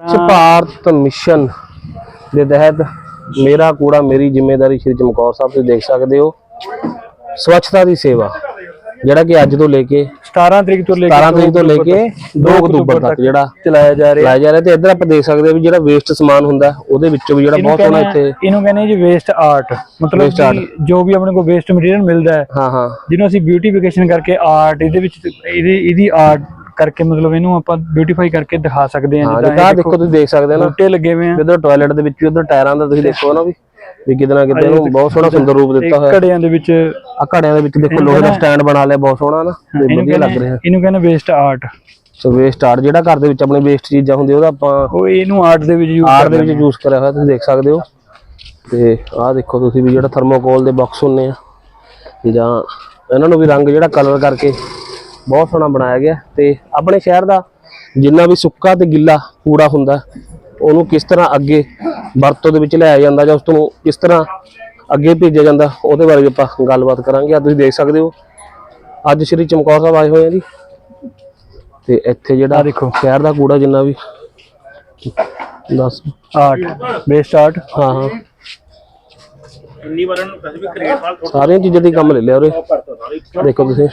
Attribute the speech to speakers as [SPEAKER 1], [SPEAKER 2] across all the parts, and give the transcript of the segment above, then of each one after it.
[SPEAKER 1] Bharat mission ਦੇ ਤਹਿਤ ਮੇਰਾ ਕੂੜਾ ਮੇਰੀ ਜ਼ਿੰਮੇਵਾਰੀ ਸ਼੍ਰੀ ਚਮਕੌਰ ਸਾਹਿਬ ਤੁਸੀਂ ਦੇਖ ਸਕਦੇ ਹੋ। ਸਵੱਛਤਾ ਦੀ ਸੇਵਾ ਜਿਹੜਾ ਕਿ ਅੱਜ ਤੋਂ ਲੈ ਕੇ
[SPEAKER 2] 17 ਤਰੀਕ ਤੋਂ ਲੈ ਕੇ
[SPEAKER 1] 17 ਤਰੀਕ ਤੋਂ ਲੈ ਕੇ 2 ਅਕਤੂਬਰ ਤੱਕ ਜਿਹੜਾ
[SPEAKER 2] ਚਲਾਇਆ ਜਾ ਰਿਹਾ।
[SPEAKER 1] ਲਾਇਆ ਜਾ ਰਿਹਾ ਤੇ ਇੱਧਰ ਆਪਾਂ ਦੇਖ ਸਕਦੇ ਹਾਂ ਵੀ ਜਿਹੜਾ ਵੇਸਟ ਸਮਾਨ ਹੁੰਦਾ ਉਹਦੇ ਵਿੱਚੋਂ ਵੀ ਜਿਹੜਾ ਬਹੁਤ ਸੋਹਣਾ ਇੱਥੇ
[SPEAKER 2] ਇਹਨੂੰ ਕਹਿੰਦੇ ਜੀ ਵੇਸਟ ਆਰਟ ਮਤਲਬ ਜੋ ਵੀ ਆਪਣੇ ਕੋਲ ਵੇਸਟ ਮਟੀਰੀਅਲ ਮਿਲਦਾ ਹੈ
[SPEAKER 1] ਹਾਂ ਹਾਂ।
[SPEAKER 2] ਜਿਹਨੂੰ ਅਸੀਂ ਬਿਊਟੀਫਿਕੇਸ਼ਨ ਕਰਕੇ ਆਰਟ ਇਹਦੇ ਵਿੱਚ ਇਹਦੀ ਇਹਦੀ ਆਰਟ ਕਰਕੇ ਮਤਲਬ ਇਹਨੂੰ ਆਪਾਂ ਬਿਊਟੀਫਾਈ ਕਰਕੇ ਦਿਖਾ ਸਕਦੇ ਹਾਂ
[SPEAKER 1] ਹਾਂ
[SPEAKER 2] ਜਿੱਦਾਂ
[SPEAKER 1] ਦੇਖੋ ਤੁਸੀਂ ਦੇਖ ਸਕਦੇ ਹੋ ਨਾ।
[SPEAKER 2] ਬੂਟੇ ਲੱਗੇ ਹੋਏ ਆ।
[SPEAKER 1] ਇਧਰ ਟਾਇਲਟ ਦੇ ਵਿੱਚ ਵੀ ਉਧਰ ਟਾਇਰਾਂ ਦਾ ਤੁਸੀਂ ਦੇਖੋ ਨਾ ਵੀ ਵੀ ਕਿਤੇ ਨਾ ਕਿਤੇ ਇਹਨੂੰ ਬਹੁਤ ਸੋਹਣਾ ਸੁੰਦਰ ਰੂਪ ਦਿੱਤਾ ਹੋਇਆ।
[SPEAKER 2] ਘੜਿਆਂ ਦੇ ਵਿੱਚ
[SPEAKER 1] ਆ ਘੜਿਆਂ ਦੇ ਵਿੱਚ ਦੇਖੋ ਲੋਹੇ ਦਾ ਸਟੈਂਡ ਬਣਾ ਲਿਆ ਬਹੁਤ ਸੋਹਣਾ ਨਾ। ਵਧੀਆ ਲੱਗ ਰਿਹਾ।
[SPEAKER 2] ਇਹਨੂੰ ਕਹਿੰਦੇ waste art
[SPEAKER 1] so waste art ਜਿਹੜਾ ਘਰ ਦੇ ਵਿੱਚ ਆਪਣੇ ਵੇਸਟ ਚੀਜ਼ਾਂ ਹੁੰਦੀਆਂ ਉਹਦਾ ਆਪਾਂ
[SPEAKER 2] ਉਹ ਇਹਨੂੰ ਆਰਟ ਦੇ ਵਿੱਚ ਯੂਜ਼
[SPEAKER 1] ਆਰਟ ਦੇ ਵਿੱਚ ਯੂਜ਼ ਕਰਿਆ ਹੋਇਆ ਤੁਸੀਂ ਦੇਖ ਸਕਦੇ ਹੋ। ਤੇ ਆਹ ਦੇਖੋ ਤੁਸੀਂ ਵੀ ਜਿਹੜਾ ਥਰਮੋਕੋਲ ਦੇ ਬਾਕਸ ਹੁੰਨੇ ਆ। ਜਾਂ ਇਹਨਾਂ ਨੂੰ ਵੀ ਰੰਗ ਜਿਹੜਾ ਕਲਰ ਕਰਕੇ ਬਹੁਤ ਸੋਹਣਾ ਬਣਾਇਆ ਗਿਆ ਤੇ ਆਪਣੇ ਸ਼ਹਿਰ ਦਾ ਜਿੰਨਾ ਵੀ ਸੁੱਕਾ ਤੇ ਗਿੱਲਾ ਕੂੜਾ ਹੁੰਦਾ ਉਹਨੂੰ ਕਿਸ ਤਰ੍ਹਾਂ ਅੱਗੇ ਵਰਤੋਂ ਦੇ ਵਿੱਚ ਲਿਆਇਆ ਜਾਂਦਾ ਜਾਂ ਉਸ ਤੋਂ ਕਿਸ ਤਰ੍ਹਾਂ ਅੱਗੇ ਭੇਜਿਆ ਜਾਂਦਾ ਉਹਦੇ ਬਾਰੇ ਵੀ ਆਪਾਂ ਗੱਲਬਾਤ ਕਰਾਂਗੇ। ਆ ਤੁਸੀਂ ਦੇਖ ਸਕਦੇ ਹੋ ਅੱਜ ਸ਼੍ਰੀ ਚਮਕੌਰ ਸਾਹਿਬ ਆਏ ਹੋਏ ਆ ਜੀ। ਤੇ ਇੱਥੇ ਜਿਹੜਾ
[SPEAKER 2] ਦੇਖੋ।
[SPEAKER 1] ਸ਼ਹਿਰ ਦਾ ਕੂੜਾ ਜਿੰਨਾ ਵੀ ਦੱਸ।
[SPEAKER 2] ਆਰਟ ਵੇਸਟ ਆਰਟ
[SPEAKER 1] ਹਾਂ ਹਾਂ। ਸਾਰੀਆਂ ਚੀਜ਼ਾਂ ਦੀ ਕੰਮ ਲੈ ਲਿਆ ਉਰੇ। ਦੇਖੋ ਤੁਸੀਂ।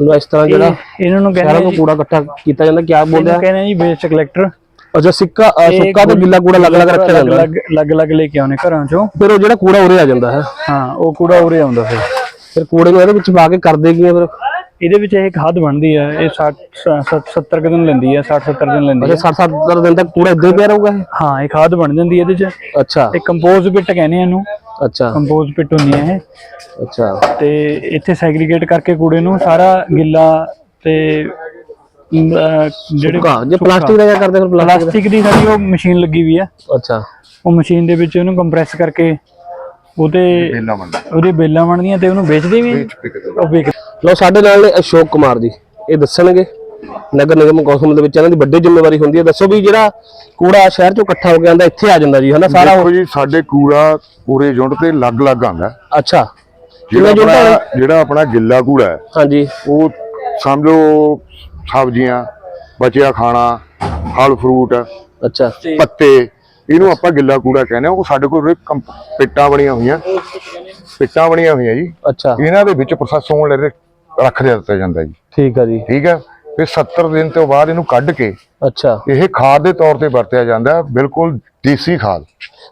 [SPEAKER 1] ਹੁਣ ਇਸ ਤਰ੍ਹਾਂ ਜਿਹੜਾ
[SPEAKER 2] ਇਹਨਾਂ ਨੂੰ ਕਹਿੰਦੇ
[SPEAKER 1] ਤੋਂ ਕੂੜਾ ਇਕੱਠਾ ਕੀਤਾ ਜਾਂਦਾ ਕਿਆ ਬੋਲਦੇ ਆ
[SPEAKER 2] ਕਹਿੰਦੇ ਜੀ ਵੇਸਟ ਕਲੈਕਟਰ
[SPEAKER 1] ਅੱਛਾ ਸਿੱਕਾ ਸੁੱਕਾ ਤੇ ਗਿੱਲਾ ਕੂੜਾ ਅਲੱਗ ਅਲੱਗ ਰੱਖਿਆ ਜਾਂਦਾ।
[SPEAKER 2] ਅਲੱਗ-ਅਲੱਗ ਲੈ ਕੇ ਆਉਣੇ ਘਰਾਂ ਚੋਂ।
[SPEAKER 1] ਫਿਰ ਉਹ ਜਿਹੜਾ ਕੂੜਾ ਉਰੇ ਆ ਜਾਂਦਾ ਹੈ।
[SPEAKER 2] ਹਾਂ ਉਹ ਕੂੜਾ ਉਰੇ ਆਉਂਦਾ ਫਿਰ।
[SPEAKER 1] ਫਿਰ ਕੂੜੇ ਨੂੰ ਇਹਦੇ ਵਿੱਚ ਪਾ ਕੇ ਕਰਦੇ ਕੀ ਆ ਫਿਰ?
[SPEAKER 2] ਇਹਦੇ ਵਿੱਚ ਇਹ ਖਾਦ ਬਣਦੀ ਹੈ ਇਹ 60 70 ਕੁ ਦਿਨ ਲੈਂਦੀ ਹੈ 60 70 ਦਿਨ ਲੈਂਦੀ ਹੈ
[SPEAKER 1] ਅੱਛਾ 60 70 ਦਿਨ ਤੱਕ ਕੂੜਾ ਇੱਦਾਂ ਹੀ ਪਿਆ ਰਹੂਗਾ
[SPEAKER 2] ਹਾਂ ਇਹ ਖਾਦ ਬਣ ਜਾਂਦੀ ਹੈ ਇਹਦੇ ਚ।
[SPEAKER 1] ਅੱਛਾ।
[SPEAKER 2] ਇਹ ਕੰਪੋਜ਼ ਪਿਟ ਕਹਿੰਦੇ ਆ ਇਹਨੂੰ।
[SPEAKER 1] ਅੱਛਾ।
[SPEAKER 2] ਕੰਪੋਜ਼ ਪਿਟ ਹੁੰਦੀ ਹੈ ਇਹ।
[SPEAKER 1] ਅੱਛਾ।
[SPEAKER 2] ਤੇ ਇੱਥੇ ਸੈਗਰੀਗੇਟ ਕਰਕੇ ਕੂੜੇ ਨੂੰ ਸਾਰਾ ਗਿੱਲਾ ਤੇ ਅਹ, ਜਿਹੜੇ
[SPEAKER 1] ਸੁੱਕਾ। ਜੇ ਪਲਾਸਟਿਕ ਦਾ ਕੀ ਕਰਦੇ ਫਿਰ ਪਲਾਸਟਿਕ
[SPEAKER 2] ਪਲਾਸਟਿਕ ਦੀ ਸਾਡੀ ਉਹ ਮਸ਼ੀਨ ਲੱਗੀ ਵੀ ਆ।
[SPEAKER 1] ਅੱਛਾ।
[SPEAKER 2] ਉਹ ਮਸ਼ੀਨ ਦੇ ਵਿੱਚ ਉਹਨੂੰ ਕੰਪਰੈਸ ਕਰਕੇ ਉਹਦੇ ਉਹਦੇ ਬੇਲਾਂ ਬਣਦੀਆਂ ਤੇ ਉਹਨੂੰ ਵੇਚਦੇ ਵੀ ਉਹ ਵੇਚ
[SPEAKER 1] ਲੋ ਸਾਡੇ ਨਾਲ ਨੇ ਅਸ਼ੋਕ ਕੁਮਾਰ ਜੀ। ਇਹ ਦੱਸਣਗੇ। ਨਗਰ ਨਿਗਮ ਕੌਂਸਲ ਦੇ ਵਿੱਚ ਇਹਨਾਂ ਦੀ ਵੱਡੀ ਜ਼ਿੰਮੇਵਾਰੀ ਹੁੰਦੀ ਹੈ। ਦੱਸੋ ਵੀ ਜਿਹੜਾ ਕੂੜਾ ਸ਼ਹਿਰ ਚੋਂ ਇਕੱਠਾ ਹੋ ਕੇ ਆਂਦਾ ਇੱਥੇ ਆ ਜਾਂਦਾ ਜੀ ਹਨਾ ਸਾਰਾ
[SPEAKER 3] ਦੇਖੋ ਜੀ ਸਾਡੇ ਕੂੜਾ ਪੂਰੇ ਯੂਨਿਟ ਤੇ ਅਲੱਗ-ਅਲੱਗ ਆਂਦਾ
[SPEAKER 1] ਅੱਛਾ।
[SPEAKER 3] ਜਿਹੜਾ ਆਪਣਾ ਜਿਹੜਾ ਆਪਣਾ ਗਿੱਲਾ ਕੂੜਾ ਹੈ
[SPEAKER 1] ਹਾਂਜੀ।
[SPEAKER 3] ਉਹ ਸਮਝੋ ਸਬਜ਼ੀਆਂ ਬਚਿਆ ਖਾਣਾ ਫਲ ਫਰੂਟ
[SPEAKER 1] ਅੱਛਾ।
[SPEAKER 3] ਪੱਤੇ ਇਹਨੂੰ ਆਪਾਂ ਗਿੱਲਾ ਕੂੜਾ ਕਹਿੰਦੇ ਆ ਉਹ ਸਾਡੇ ਕੋਲ ਪਿੱਟਾਂ ਬਣੀਆਂ ਹੋਈਆਂ। ਪਿੱਟਾਂ ਬਣੀਆਂ ਹੋਈਆਂ ਜੀ।
[SPEAKER 1] ਅੱਛਾ।
[SPEAKER 3] ਇਹਨਾਂ ਦੇ ਵਿੱਚ ਪ੍ਰੋਸੈਸ ਹੋਣ ਲਈ ਰੱਖ ਦਿੱਤਾ ਜਾਂਦਾ ਜੀ।
[SPEAKER 1] ਠੀਕ ਆ ਜੀ।
[SPEAKER 3] ਠੀਕ ਹੈ? ਫਿਰ 70 ਦਿਨ ਤੋਂ ਬਾਅਦ ਇਹਨੂੰ ਕੱਢ ਕੇ
[SPEAKER 1] ਅੱਛਾ।
[SPEAKER 3] ਇਹ ਖਾਦ ਦੇ ਤੌਰ ਤੇ ਵਰਤਿਆ ਜਾਂਦਾ ਹੈ, ਬਿਲਕੁਲ ਦੇਸੀ ਖਾਦ।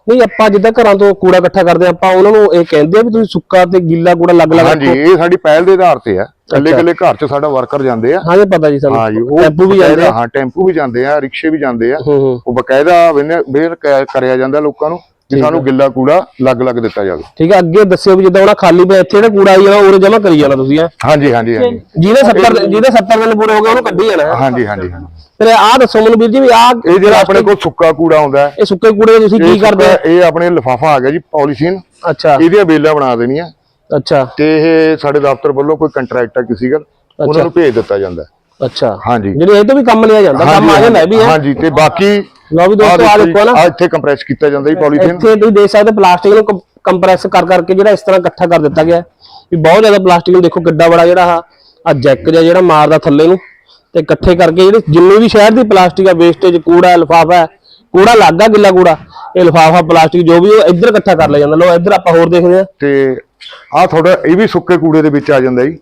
[SPEAKER 1] ਨਹੀਂ ਆਪਾਂ ਜਿੱਦਾਂ ਘਰਾਂ ਤੋਂ ਕੂੜਾ ਇਕੱਠਾ ਕਰਦੇ ਆ ਆਪਾਂ ਉਹਨਾਂ ਨੂੰ ਇਹ ਕਹਿੰਦੇ ਆ ਵੀ ਤੁਸੀਂ ਸੁੱਕਾ ਤੇ ਗਿੱਲਾ ਕੂੜਾ ਅਲੱਗ-ਅਲੱਗ
[SPEAKER 3] ਹਾਂਜੀ
[SPEAKER 1] ਰੱਖੋ
[SPEAKER 3] ਇਹ ਸਾਡੀ ਪਹਿਲ ਦੇ ਆਧਾਰ ਤੇ ਆ। ਕੱਲੇ ਕੱਲੇ ਘਰ ਚ ਸਾਡਾ ਵਰਕਰ ਜਾਂਦੇ ਆ।
[SPEAKER 1] ਹਾਂ ਪਤਾ ਜੀ ਸਾਨੂੰ।
[SPEAKER 3] ਹਾਂ ਜੀ
[SPEAKER 1] ਟੈਂਪੂ ਵੀ ਜਾਂਦੇ ਆ।
[SPEAKER 3] ਹਾਂ ਟੈਂਪੂ ਵੀ ਜਾਂਦੇ ਆ ਰਿਕਸ਼ੇ ਵੀ ਜਾਂਦੇ ਆ।
[SPEAKER 1] ਹੂੰ ਹੂੰ।
[SPEAKER 3] ਉਹ ਬਕਾਇਦਾ ਵੇਨੇ- ਕ- ਕਰਿਆ ਜਾਂਦਾ ਲੋਕਾਂ ਨੂੰ। ਕਿ ਸਾਨੂੰ ਗਿੱਲਾ ਕੂੜਾ ਅਲੱਗ-ਅਲੱਗ ਦਿੱਤਾ ਜਾਵੇ।
[SPEAKER 1] ਠੀਕ ਹੈ ਅੱਗੇ ਦੱਸਿਓ ਵੀ ਜਿੱਦਾਂ ਉਹਨਾਂ ਖਾਲੀ ਪਿਆ ਇੱਥੇ ਜਿਹੜਾ ਕੂੜਾ ਆਈ ਜਾਣਾ ਉਰੇ ਜਮਾ ਕਰੀ ਜਾਣਾ ਤੁਸੀਂ ਹੈਂ।
[SPEAKER 3] ਹਾਂਜੀ ਹਾਂਜੀ ਹਾਂਜੀ।
[SPEAKER 1] ਜਿਹਦੇ 70 ਜਿਹਦੇ 70 ਦਿਨ ਪੂਰੇ ਹੋ ਗਏ ਉਹਨੂੰ ਕੱਢੀ ਜਾਣਾ।
[SPEAKER 3] ਹਾਂਜੀ ਹਾਂਜੀ ਹਾਂਜੀ।
[SPEAKER 1] ਫਿਰ ਆਹ ਦੱਸੋ ਮੈਨੂੰ ਵੀਰ ਜੀ ਵੀ ਆਹ
[SPEAKER 3] ਇਹ ਜਿਹੜਾ ਆਪਣੇ ਕੋਲ ਸੁੱਕਾ ਕੂੜਾ ਆਉਂਦਾ ਹੈ।
[SPEAKER 1] ਇਹ ਸੁੱਕੇ ਕੂੜੇ ਦਾ ਤੁਸੀਂ ਕੀ ਕਰਦੇ ਆ
[SPEAKER 3] ਇਹ ਆਪਣੇ ਲਿਫਾਫਾ ਆ ਗਿਆ ਜੀ ਪੋਲੀਥੀਨ।
[SPEAKER 1] ਅੱਛਾ।
[SPEAKER 3] ਇਹਦੀਆਂ ਬੇਲਾਂ ਬਣਾ ਦੇਣੀਆਂ
[SPEAKER 1] ਅੱਛਾ।
[SPEAKER 3] ਤੇ ਇਹ ਸਾਡੇ ਦਫ਼ਤਰ ਵੱਲੋਂ ਕੋਈ ਕੰਟਰੈਕਟਰ ਕਿਸੇ ਗੱਲ ਉਹਨਾਂ ਨੂੰ ਭੇਜ ਦਿੱਤਾ ਜਾਂਦਾ।
[SPEAKER 1] ਅੱਛਾ।
[SPEAKER 3] ਹਾਂਜੀ।
[SPEAKER 1] ਜਿਹੜੇ ਇਹ ਤੋਂ ਵੀ ਕੰਮ ਲਿਆ ਜਾਂਦਾ ਕੰਮ ਆ ਜਾਂਦਾ ਵੀ ਹੈ?
[SPEAKER 3] ਹਾਂਜੀ ਤੇ ਬਾਕੀ
[SPEAKER 1] ਲਓ ਵੀ ਦੋਸਤੋ ਆ ਦੇਖੋ ਨਾ।
[SPEAKER 3] ਆ ਇੱਥੇ ਕੰਪਰੈਸ ਕੀਤਾ ਜਾਂਦਾ ਜੀ ਪੋਲੀਥੀਨ
[SPEAKER 1] ਇੱਥੇ ਤੁਸੀਂ ਦੇਖ ਸਕਦੇ ਪਲਾਸਟਿਕ ਨੂੰ ਕੰਪਰੈਸ ਕਰ ਕਰਕੇ ਜਿਹੜਾ ਇਸ ਤਰ੍ਹਾਂ ਇਕੱਠਾ ਕਰ ਦਿੱਤਾ ਗਿਆ। ਵੀ ਬਹੁਤ ਜ਼ਿਆਦਾ ਪਲਾਸਟਿਕ ਨੂੰ ਦੇਖੋ ਕਿੱਡਾ ਬੜਾ ਜਿਹੜਾ ਆ ਆ ਜੈਕ ਜਿਹਾ ਜਿਹੜਾ ਮਾਰਦਾ ਥੱਲੇ ਨੂੰ। ਤੇ ਇਕੱਠੇ ਕਰਕੇ ਜਿਹੜੇ ਜਿੰਨੇ ਵੀ ਸ਼ਹਿਰ ਦੀ ਪਲਾਸਟਿਕ ਆ ਵੇਸਟੇਜ ਕੂੜਾ ਲਿਫਾਫਾ ਕੂੜਾ ਲੱਗਾ ਗਿੱਲਾ ਕੂੜਾ। ਇਹ ਲਿਫਾਫਾ ਪਲਾਸਟਿਕ ਜੋ ਵੀ ਉਹ ਇੱਧਰ ਇਕੱਠਾ ਕਰ ਲਿਆ ਜਾਂਦਾ। ਲੋ ਇੱਧਰ ਆਪਾਂ ਹੋਰ ਦੇਖਦੇ ਆ
[SPEAKER 3] ਤੇ ਆ ਤੁਹਾਡਾ ਇਹ ਵੀ ਸੁੱਕੇ ਕੂੜੇ ਦੇ ਵਿੱਚ ਆ ਜਾਂਦਾ ਜੀ।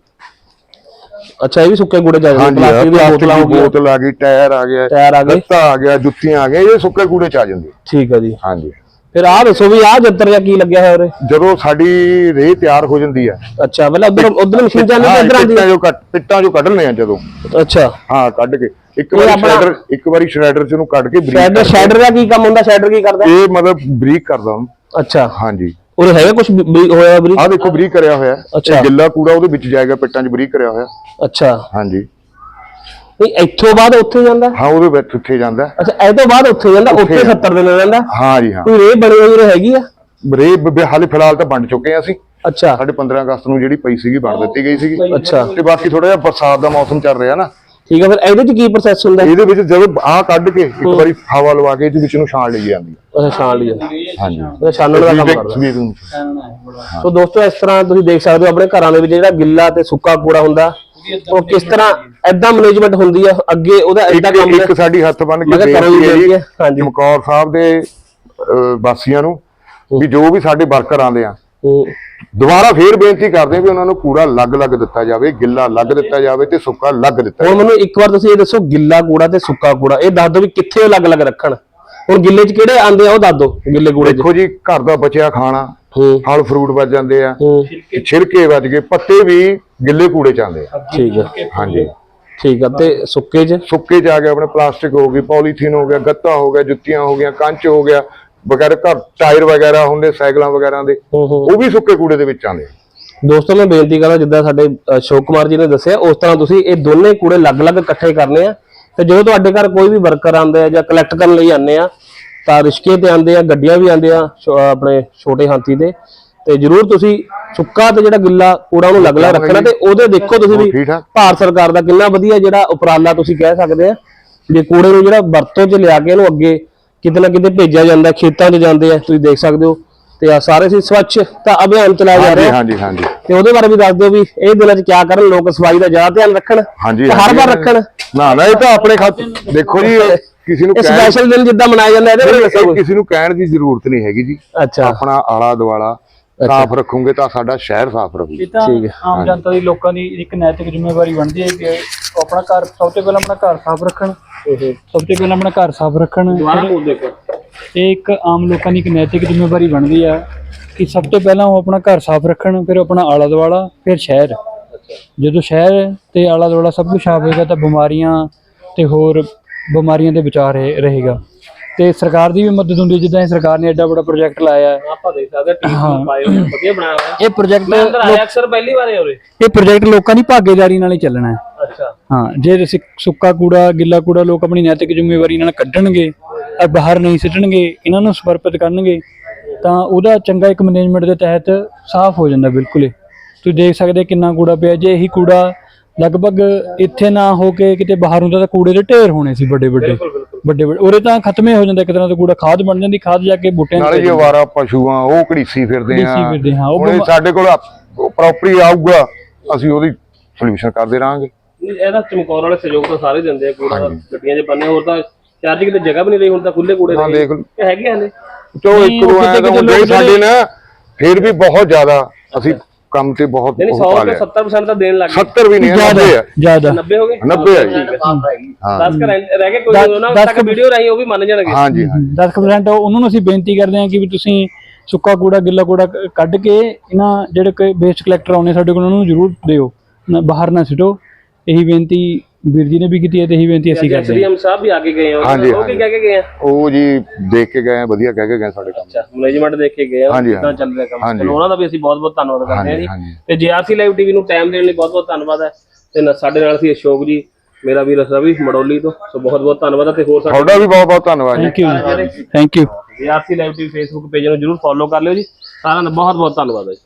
[SPEAKER 1] ਅੱਛਾ ਇਹ ਵੀ ਸੁੱਕੇ ਕੂੜੇ ਜਾ ਜਾਂਦੇ ਪਲਾਸਟਿਕ ਦੀਆਂ ਬੋਤਲਾਂ ਹੋ
[SPEAKER 3] ਦੀ
[SPEAKER 1] ਗਈਆਂ
[SPEAKER 3] ਬੋਤਲ ਆ ਗਈ ਟਾਇਰ ਆ ਗਿਆ
[SPEAKER 1] ਟਾਇਰ ਆ ਗਏ।
[SPEAKER 3] ਲੱਤਾਂ ਆ ਗਿਆ ਜੁੱਤੀਆਂ ਆ ਗਈਆਂ ਇਹ ਸੁੱਕੇ ਕੂੜੇ ਚ ਆ ਜਾਂਦੇ।
[SPEAKER 1] ਠੀਕ ਹੈ ਜੀ।
[SPEAKER 3] ਹਾਂਜੀ।
[SPEAKER 1] ਫਿਰ ਆਹ ਦੱਸੋ ਵੀ ਆਹ ਜੰਤਰ ਜਾਂ ਕੀ ਲੱਗਿਆ ਹੋਇਆ ਉਰੇ?
[SPEAKER 3] ਜਦੋਂ ਸਾਡੀ ਰੇਹ ਤਿਆਰ ਹੋ ਜਾਂਦੀ ਹੈ
[SPEAKER 1] ਅੱਛਾ ਪਹਿਲਾਂ ਉਧਰ ਉਧਰ ਮਸ਼ੀਨ ਚੱਲਦੀ
[SPEAKER 3] ਹਾਂ,
[SPEAKER 1] ਇੱਧਰ ਆਉਂਦੀ ਹੈ?
[SPEAKER 3] ਜੋ ਕੱਟ ਪਿੱਟਾਂ ਜੋ ਕੱਢ ਆ ਜਦੋਂ।
[SPEAKER 1] ਅੱਛਾ।
[SPEAKER 3] ਹਾਂ ਕੱਢ ਕੇ। ਇੱਕ ਵਾਰੀ ਸ਼ੈਡਰ ਇੱਕ ਵਾਰੀ ਸ਼੍ਰੈਡਰ ਚ ਨੂੰ ਕੱਢ ਕੇ ਬਰੀਕ
[SPEAKER 1] ਸ਼ੈਡਰ ਸ਼ੈਡਰ ਦਾ ਕੀ ਕੰਮ ਹੁੰਦਾ? ਸ਼ੈਡਰ ਕੀ ਕਰਦਾ?
[SPEAKER 3] ਇਹ ਮਤਲਬ ਬਰੀਕ ਕਰਦਾ ਉਹਨੂੰ।
[SPEAKER 1] ਅੱਛਾ।
[SPEAKER 3] ਹਾਂਜੀ।
[SPEAKER 1] ਉਰੇ ਹੈਗਾ ਕੁਝ ਹੋਇਆ ਬਰੀ?
[SPEAKER 3] ਆਹ ਦੇਖੋ ਬਰੀਕ ਕਰਿਆ ਹੋਇਆ। ਹੈ।
[SPEAKER 1] ਅੱਛਾ।
[SPEAKER 3] ਇਹ ਗਿੱਲਾ ਕੂੜਾ ਉਹਦੇ ਵਿੱਚ ਜਾਏਗਾ ਪਿੱਟਾਂ 'ਚ ਬਰੀਕ ਕਰਿਆ ਹੋਇਆ।
[SPEAKER 1] ਅੱਛਾ।
[SPEAKER 3] ਹਾਂਜੀ।
[SPEAKER 1] ਨਹੀਂ ਇੱਥੋਂ ਬਾਅਦ ਉੱਥੇ ਜਾਂਦਾ?
[SPEAKER 3] ਹਾਂ ਉਹਦੇ ਵਿੱਚ ਉੱਥੇ ਜਾਂਦਾ।
[SPEAKER 1] ਅੱਛਾ ਇਹ ਤੋਂ ਬਾਅਦ ਉੱਥੇ ਜਾਂਦਾ ਉੱਥੇ 70 ਦਿਨ ਰਹਿੰਦਾ?
[SPEAKER 3] ਹਾਂ ਜੀ ਹਾਂ।
[SPEAKER 1] ਕੋਈ ਰੇ ਬਣੀ ਹੋਈ ਉਰੇ ਹੈਗੀ ਆ?
[SPEAKER 3] ਬ- ਹਾਲੇ ਫਿਲਹਾਲ ਤਾਂ ਵੰਡ ਚੁੱਕੇ ਆ ਅਸੀਂ।
[SPEAKER 1] ਅੱਛਾ।
[SPEAKER 3] ਸਾਡੇ 15 ਅਗਸਤ ਨੂੰ ਜਿਹੜੀ ਪਈ ਸੀਗੀ ਵੰਡ ਦਿੱਤੀ ਗਈ ਸੀਗੀ।
[SPEAKER 1] ਅੱਛਾ।
[SPEAKER 3] ਤੇ ਬਾਕੀ ਥੋੜਾ ਜਿਹਾ ਬਰਸਾਤ ਦਾ ਮੌਸਮ ਚੱਲ ਰਿਹਾ ਨਾ।
[SPEAKER 1] ਠੀਕ ਹੈ ਫਿਰ ਇਹਦੇ ਚ ਕੀ ਪ੍ਰੋਸੈਸ ਹੁੰਦਾ?
[SPEAKER 3] ਇਹਦੇ ਵਿੱਚ ਜਦੋਂ ਆਹ ਕੱਢ ਕੇ ਇੱਕ ਵਾਰੀ ਹਵਾ ਲਵਾ ਕੇ ਇਹਦੇ ਵਿੱਚ ਨੂੰ ਛਾਣ ਲਈ ਜਾਂਦੀ ਹੈ
[SPEAKER 1] ਅੱਛਾ ਛਾਣ ਲਈ ਜਾਂਦਾ
[SPEAKER 3] ਹਾਂਜੀ।
[SPEAKER 1] ਇਹ ਛਾਣਨ ਦਾ ਕੰਮ ਕਰਦਾ।
[SPEAKER 3] ਸਵੇਰ ਨੂੰ।
[SPEAKER 1] ਸੋ ਦੋਸਤੋ ਇਸ ਤਰ੍ਹਾਂ ਤੁਸੀਂ ਦੇਖ ਸਕਦੇ ਹੋ ਆਪਣੇ ਘਰਾਂ ਦੇ ਵਿੱਚ ਜਿਹੜਾ ਗਿੱਲਾ ਤੇ ਸੁੱਕਾ ਕੂੜਾ ਹੁੰਦਾ ਉਹ ਕਿਸ ਤਰ੍ਹਾਂ ਐਦਾਂ ਮੈਨੇਜਮੈਂਟ ਹੁੰਦੀ ਆ ਅੱਗੇ ਉਹਦਾ ਐਡਾ ਕੰਮ
[SPEAKER 3] ਇੱਕ ਸਾਡੀ ਹੱਥ ਬੰਨ
[SPEAKER 1] ਮੈਂ
[SPEAKER 3] ਕੇ
[SPEAKER 1] ਕਿਹਾ ਜੀ
[SPEAKER 3] ਬੇਨਤੀ ਹੈ ਜੀ
[SPEAKER 1] ਹੈ, ਹਾਂਜੀ।
[SPEAKER 3] ਚਮਕੌਰ ਸਾਹਿਬ ਦੇ ਅਹ, ਵਾਸੀਆਂ ਨੂੰ ਵੀ ਜੋ ਵੀ ਸਾਡੇ ਵਰਕਰ ਆਉਂਦੇ ਆ
[SPEAKER 1] ਹੂੰ,
[SPEAKER 3] ਦੁਬਾਰਾ ਫੇਰ ਬੇਨਤੀ ਕਰਦੇ ਆ ਵੀ ਉਹਨਾਂ ਨੂੰ ਕੂੜਾ ਅਲੱਗ-ਅਲੱਗ ਦਿੱਤਾ ਜਾਵੇ ਗਿੱਲਾ ਅਲੱਗ ਦਿੱਤਾ ਜਾਵੇ ਤੇ ਸੁੱਕਾ ਅਲੱਗ ਦਿੱਤਾ
[SPEAKER 1] ਹੁਣ
[SPEAKER 3] ਜਾਵੇ।
[SPEAKER 1] ਮੈਨੂੰ ਇੱਕ ਵਾਰ ਤੁਸੀਂ ਇਹ ਦੱਸੋ ਗਿੱਲਾ ਕੂੜਾ ਤੇ ਸੁੱਕਾ ਕੂੜਾ ਇਹ ਦੱਸ ਦਿਓ ਵੀ ਕਿੱਥੇ ਅਲੱਗ-ਅਲੱਗ ਰੱਖਣ? ਹੁਣ ਗਿੱਲੇ 'ਚ ਕਿਹੜੇ ਆਂਦੇ ਆ ਉਹ ਦੱਸ ਦਿਓ ਗਿੱਲੇ ਕੂੜੇ 'ਚ।
[SPEAKER 3] ਦੇਖੋ ਜੀ ਘਰ ਦਾ ਬਚਿਆ ਖਾਣਾ ਫਲ ਫਰੂਟ ਵੱਜ ਜਾਂਦੇ ਆ ਛਿਲਕੇ ਵੱਜ ਗਏ ਪੱਤੇ ਵੀ ਗਿੱਲੇ ਕੂੜੇ ਚ ਆਉਂਦੇ ਆ।
[SPEAKER 1] ਠੀਕ ਹੈ
[SPEAKER 3] ਹਾਂਜੀ।
[SPEAKER 1] ਠੀਕ ਆ ਤੇ ਸੁੱਕੇ 'ਚ?
[SPEAKER 3] ਸੁੱਕੇ ਚ ਆ ਗਿਆ ਆਪਣੇ ਪਲਾਸਟਿਕ ਹੋ ਗਈ ਪੋਲੀਥੀਨ ਹੋ ਗਿਆ ਗੱਤਾ ਹੋ ਗਿਆ ਜੁੱਤੀਆਂ ਹੋ ਗਈਆਂ ਕੰਚ ਹੋ ਗਿਆ ਵਗੈਰਾ ਘਰ ਟਾਇਰ ਵਗੈਰਾ ਹੁੰਦੇ ਸਾਈਕਲਾਂ ਵਗੈਰਾ ਦੇ ਉਹ ਵੀ ਸੁੱਕੇ ਕੂੜੇ ਦੇ ਵਿੱਚ ਆਉਂਦੇ
[SPEAKER 1] ਦੋਸਤੋ ਮੈਂ ਬੇਨਤੀ ਕਰਦਾ ਜਿੱਦਾਂ ਸਾਡੇ ਅਸ਼ੋਕ ਕੁਮਾਰ ਜੀ ਨੇ ਦੱਸਿਆ ਉਸ ਤਰ੍ਹਾਂ ਤੁਸੀਂ ਇਹ ਦੋਨੇ ਕੂੜੇ ਅਲੱਗ-ਅਲੱਗ ਇਕੱਠੇ ਕਰਨੇ ਆ। ਤੇ ਜਦੋਂ ਤੁਹਾਡੇ ਘਰ ਕੋਈ ਵੀ ਵਰਕਰ ਆਉਂਦਾ ਹੈ ਜਾਂ ਕਲੈਕਟ ਕਰਨ ਲਈ ਆਉਂਦੇ ਆ ਤਾਂ ਰਿਸ਼ਕੇ ਤੇ ਆਉਂਦੇ ਆ ਗੱਡੀਆਂ ਵੀ ਆਉਂਦੇ ਆ ਆਪਣੇ ਛੋਟੇ ਹਾਥੀ ਦੇ। ਤੇ ਜਰੂਰ ਤੁਸੀਂ ਸੁੱਕਾ ਤੇ ਜਿਹੜਾ ਗਿੱਲਾ ਕੂੜਾ ਉਹਨੂੰ ਅਲੱਗ-ਅਲੱਗ ਰੱਖਣਾ ਤੇ ਉਹਦੇ ਦੇਖੋ ਤੁਸੀਂ ਵੀ ਭਾਰਤ ਸਰਕਾਰ ਦਾ ਕਿੰਨਾ ਵਧੀਆ ਜਿਹੜਾ ਉਪਰਾਲਾ ਤੁਸੀਂ ਕਹਿ ਸਕਦੇ ਆ ਜੇ ਕੂੜੇ ਨੂੰ ਜਿਹੜਾ ਵਰਤੋਂ 'ਚ ਲਿਆ ਕੇ ਇਹਨੂੰ ਅੱਗੇ ਕਿਤੇ ਨਾ ਕਿਤੇ ਭੇਜਿਆ ਜਾਂਦਾ ਖੇਤਾਂ 'ਚ ਜਾਂਦੇ ਆ ਤੁਸੀਂ ਦੇਖ ਸਕਦੇ ਹੋ। ਤੇ ਆ ਸਾਰੇ ਸੀ ਸਵੱਛ ਤਾਂ ਅਭਿਆਨ ਚਲਾਇਆ ਜਾ ਰਿਹਾ
[SPEAKER 3] ਹਾਂਜੀ ਹਾਂਜੀ
[SPEAKER 1] ਤੇ ਉਹਦੇ ਬਾਰੇ ਵੀ ਦੱਸ ਦਿਓ ਵੀ ਇਹ ਦਿਨਾਂ 'ਚ ਕਿਆ ਕਰਨ ਲੋਕ ਸਫ਼ਾਈ ਦਾ ਜ਼ਿਆਦਾ ਧਿਆਨ ਰੱਖਣ
[SPEAKER 3] ਹਾਂਜੀ
[SPEAKER 1] ਹਰ। ਵਾਰ ਰੱਖਣ।
[SPEAKER 3] ਨਾ ਨਾ ਇਹ ਤਾਂ ਆਪਣੇ ਖਾਤੇ ਦੇਖੋ ਜੀ ਕਿਸੇ ਨੂੰ
[SPEAKER 1] ਸਪੈਸ਼ਲ ਦਿਨ ਜਿੱਦਾਂ ਮਨਾਇਆ ਜਾਂਦਾ ਇਹਦੇ ਬਾਰੇ ਦੱਸੋ।
[SPEAKER 3] ਕਿਸੇ ਨੂੰ ਕਹਿਣ ਦੀ ਜ਼ਰੂਰਤ ਨਹੀਂ ਹੈਗੀ ਜੀ।
[SPEAKER 1] ਅੱਛਾ।
[SPEAKER 3] ਆਪਣਾ ਆਲਾ ਦੁਆਲਾ ਸਾਫ਼ ਰੱਖੋਗੇ ਤਾਂ ਸਾਡਾ ਸ਼ਹਿਰ ਸਾਫ਼ ਰਹੂ
[SPEAKER 2] ਇਹ ਤਾਂ
[SPEAKER 1] ਠੀਕ ਹੈ,
[SPEAKER 2] ਆਮ ਜਨਤਾ ਦੀ ਲੋਕਾਂ ਦੀ ਇੱਕ ਨੈਤਿਕ ਜ਼ਿੰਮੇਵਾਰੀ ਬਣਦੀ ਹੈ ਕਿ ਉਹ ਆਪਣਾ ਘਰ ਸਭ ਤੋਂ ਪਹਿਲਾਂ ਆਪਣਾ ਘਰ ਸਾਫ਼ ਰੱਖਣ ਸਭ ਤੋਂ ਪਹਿਲਾਂ ਆਪਣਾ ਘਰ ਸਾਫ਼ ਰੱਖਣ। ਇਹ ਇੱਕ ਆਮ ਲੋਕਾਂ ਦੀ ਇੱਕ ਨੈਤਿਕ ਜ਼ਿੰਮੇਵਾਰੀ ਬਣਦੀ ਆ ਕਿ ਸਭ ਤੋਂ ਪਹਿਲਾਂ ਉਹ ਆਪਣਾ ਘਰ ਸਾਫ਼ ਰੱਖਣ ਫਿਰ ਆਪਣਾ ਆਲਾ ਦੁਆਲਾ ਫਿਰ ਸ਼ਹਿਰ। ਜਦੋਂ ਸ਼ਹਿਰ ਤੇ ਆਲਾ ਦੁਆਲਾ ਸਭ ਕੁਝ ਸਾਫ਼ ਹੋਏਗਾ ਤਾਂ ਬਿਮਾਰੀਆਂ ਤੇ ਹੋਰ ਬਿਮਾਰੀਆਂ ਦੇ ਬਚਾਅ ਰਹੇ- ਰਹੇਗਾ। ਤੇ ਸਰਕਾਰ ਦੀ ਵੀ ਮਦਦ ਹੁੰਦੀ ਜਿੱਦਾਂ ਇਹ ਸਰਕਾਰ ਨੇ ਐਡਾ ਵੱਡਾ ਪ੍ਰੋਜੈਕਟ ਲਾਇਆ ਹੈ।
[SPEAKER 1] ਆਪਾਂ ਦੇਖ ਸਕਦੇ ਟੀਮ ਪਾਏ ਹੋਏ ਵਧੀਆ ਬਣਾਇਆ ਹੋਇਆ
[SPEAKER 2] ਇਹ ਪ੍ਰੋਜੈਕਟ
[SPEAKER 1] ਅੰਦਰ ਆਇਆ ਅਕਸਰ ਪਹਿਲੀ ਵਾਰ ਹੈ ਉਰੇ।
[SPEAKER 2] ਇਹ ਪ੍ਰੋਜੈਕਟ ਲੋਕਾਂ ਦੀ ਭਾਗੀਦਾਰੀ ਨਾਲ ਹੀ ਚੱਲਣਾ ਹੈ।
[SPEAKER 1] ਅੱਛਾ।
[SPEAKER 2] ਹਾਂ ਜੇ ਸੁੱਕਾ ਕੂੜਾ ਗਿੱਲਾ ਕੂੜਾ ਲੋਕ ਆਪਣੀ ਨੈਤਿਕ ਜ਼ਿੰਮੇਵਾਰੀ ਨਾਲ ਕੱਢਣਗੇ ਔਰ ਬਾਹਰ ਨਹੀਂ ਸਿੱਟਣਗੇ ਇਹਨਾਂ ਨੂੰ ਸਮਰਪਿਤ ਕਰਨਗੇ ਤਾਂ ਉਹਦਾ ਚੰਗਾ ਇੱਕ ਮੈਨੇਜਮੈਂਟ ਦੇ ਤਹਿਤ ਸਾਫ਼ ਹੋ ਜਾਂਦਾ ਬਿਲਕੁਲ ਹੀ। ਤੁਸੀਂ ਦੇਖ ਸਕਦੇ ਕਿੰਨਾ ਕੂੜਾ ਪਿਆ ਜੇ ਇਹੀ ਕੂੜਾ ਲਗਭਗ ਇੱਥੇ ਨਾ ਹੋ ਕੇ ਕਿਤੇ ਬਾਹਰ ਹੁੰਦਾ ਤਾਂ ਕੂੜੇ ਦੇ ਢੇਰ ਹੋਣੇ ਸੀ ਵੱਡੇ ਵੱਡੇ ਵੱਡੇ ਵੱਡੇ ਉਰੇ ਤਾਂ ਖਤਮੇ ਹੋ ਜਾਂਦਾ ਇੱਕ ਤਰ੍ਹਾਂ ਦਾ ਕੂੜਾ ਖਾਦ ਬਣ ਜਾਂਦੀ ਖਾਦ ਜਾ ਕੇ ਬੂਟਿਆਂ
[SPEAKER 3] ਨਾਲੇ
[SPEAKER 2] ਤੇ
[SPEAKER 3] ਜੇ ਅਵਾਰਾ ਪਸ਼ੂਆਂ ਉਹ ਘੜੀਸੀ ਫਿਰਦੇ ਆ।
[SPEAKER 2] ਘੜੀਸੀ ਫਿਰਦੇ, ਹਾਂ, ਉਹ
[SPEAKER 3] ਸਾਡੇ ਕੋਲ ਪ੍ਰੋਪਰਟੀ ਆਊਗਾ ਅਸੀਂ ਉਹਦੀ ਸੋਲੂਸ਼ਨ ਕਰਦੇ ਰਹਾਂਗੇ
[SPEAKER 1] ਇਹਦਾ ਚਮਕੌਰ ਵਾਲੇ ਸਹਿਯੋਗ ਤਾਂ ਸਾਰੇ ਦਿੰਦੇ ਆ ਕੂੜਾ ਗੱਡੀਆਂ 'ਚ ਬੰਨੇ ਹੋਰ ਤਾਂ ਚਾਰ ਜੀ ਕਿਤੇ ਜਗ੍ਹਾ ਵੀ ਨਹੀਂ ਰਹੀ ਹੁਣ ਤਾਂ ਖੁੱਲੇ ਕੂੜੇ
[SPEAKER 3] ਹਾਂ
[SPEAKER 1] ਰਹੇ।
[SPEAKER 3] ਦੇਖ
[SPEAKER 1] ਹੈਗੇ ਹਲੇ
[SPEAKER 3] ਚੋ
[SPEAKER 2] ਨਹੀਂ,
[SPEAKER 3] ਇੱਕ ਦੋ
[SPEAKER 2] ਕਿਤੇ
[SPEAKER 3] ਤਾਂ ਹੀ ਸਾਡੇ ਨਾ ਫਿਰ ਵੀ ਬਹੁਤ ਜ਼ਿਆਦਾ ਅਸੀਂ ਕੰਮ ਤੇ ਬਹੁਤ
[SPEAKER 1] ਨਹੀਂ
[SPEAKER 3] ਉਹ
[SPEAKER 1] 100
[SPEAKER 3] ਪਾ
[SPEAKER 1] ਤੋਂ
[SPEAKER 3] ਲਿਆ।
[SPEAKER 1] 70% ਤਾਂ ਦੇਣ ਲੱਗ ਗਏ।
[SPEAKER 3] 70 ਵੀ ਨਹੀਂ ਹੈ,
[SPEAKER 2] ਜ਼ਿਆਦਾ
[SPEAKER 3] 90 ਹੈ।
[SPEAKER 2] ਜ਼ਿਆਦਾ।
[SPEAKER 1] 90 ਹੋ ਗਏ?
[SPEAKER 3] 90 ਹੈ। ਜੀ
[SPEAKER 1] ਹਾਂ 10 ਕਰ ਰਹਿ ਗਏ ਕੋਈ ਨਹੀਂ ਉਹਨਾਂ ਤੱਕ ਵੀਡੀਓ ਰਾਹੀਂ ਉਹ ਵੀ ਮੰਨ ਜਾਣਗੇ।
[SPEAKER 3] ਹਾਂਜੀ ਹਾਂਜੀ
[SPEAKER 2] 10% ਉਹਨਾਂ ਨੂੰ ਅਸੀਂ ਬੇਨਤੀ ਕਰਦੇ ਹਾਂ ਕਿ ਵੀ ਤੁਸੀਂ ਸੁੱਕਾ ਕੂੜਾ ਗਿੱਲਾ ਕੂੜਾ ਕੱਢ ਕੇ ਇਹਨਾਂ ਜਿਹੜੇ ਕੋਈ ਵੇਸਟ ਕਲੈਕਟਰ ਆਉਣੇ ਸਾਡੇ ਕੋਲ ਉਹਨਾਂ ਨੂੰ ਜ਼ਰੂਰ ਦਿਓ। ਬਾਹਰ ਨਾ ਸਿੱਟੋ। ਇਹੀ ਬੇਨਤੀ ਵੀਰ ਜੀ ਨੇ ਵੀ ਕੀਤੀ ਹੈ ਤੇ ਇਹੀ ਬੇਨਤੀ ਅਸੀਂ ਕਰਦੇ ਹਾਂ।
[SPEAKER 1] ਸਾਹਿਬ ਵੀ ਆ ਕੇ ਗਏ
[SPEAKER 3] ਹਾਂਜੀ,
[SPEAKER 1] ਉਹ ਕੀ ਕਹਿ ਕੇ ਗਏ ਆ?
[SPEAKER 3] ਉਹ ਜੀ ਦੇਖ ਕੇ ਗਏ ਆ, ਵਧੀਆ ਕਹਿ ਕੇ ਗਏ ਸਾਡੇ ਕੰਮ।
[SPEAKER 1] ਅੱਛਾ ਮੈਨੇਜਮੈਂਟ ਦੇਖ ਕੇ ਗਏ ਆ
[SPEAKER 3] ਹਾਂਜੀ,
[SPEAKER 1] ਕਿੱਦਾਂ ਚੱਲ ਰਿਹਾ ਕੰਮ?
[SPEAKER 3] ਹਾਂਜੀ।
[SPEAKER 1] ਚਲੋ ਉਹਨਾਂ ਦਾ ਵੀ ਅਸੀਂ ਬਹੁਤ ਬਹੁਤ ਧੰਨਵਾਦ ਕਰਦੇ ਹਾਂ
[SPEAKER 3] ਹਾਂਜੀ
[SPEAKER 1] ਜੀ।
[SPEAKER 3] ਹਾਂਜੀ।
[SPEAKER 1] ਤੇ ਜੀਆਰਸੀ ਲਾਈਵ ਟੀਵੀ ਨੂੰ ਟਾਈਮ ਦੇਣ ਲਈ ਬਹੁਤ ਬਹੁਤ ਧੰਨਵਾਦ ਹੈ। ਤੇ ਨਾ- ਸਾਡੇ ਨਾਲ ਸੀ ਅਸ਼ੋਕ ਜੀ ਮੇਰਾ ਵੀਰ ਰਵੀ ਮੜੋਲੀ ਤੋਂ। ਸੋ ਬਹੁਤ ਬਹੁਤ ਧੰਨਵਾਦ ਹੈ ਤੇ ਹੋਰ ਸਾਡੇ
[SPEAKER 3] ਤੁਹਾਡਾ ਵੀ ਬਹੁਤ ਬਹੁਤ ਧੰਨਵਾਦ ਜੀ।
[SPEAKER 2] Thank you thank you
[SPEAKER 1] GRC live TV Facebook page ਨੂੰ ਜਰੂਰ ਫੋਲੋ ਕਰ ਲਿਓ ਜੀ। ਸਾਰਿਆਂ ਦਾ ਬਹੁਤ ਬਹੁਤ ਧੰਨਵਾਦ ਹੈ ਜੀ।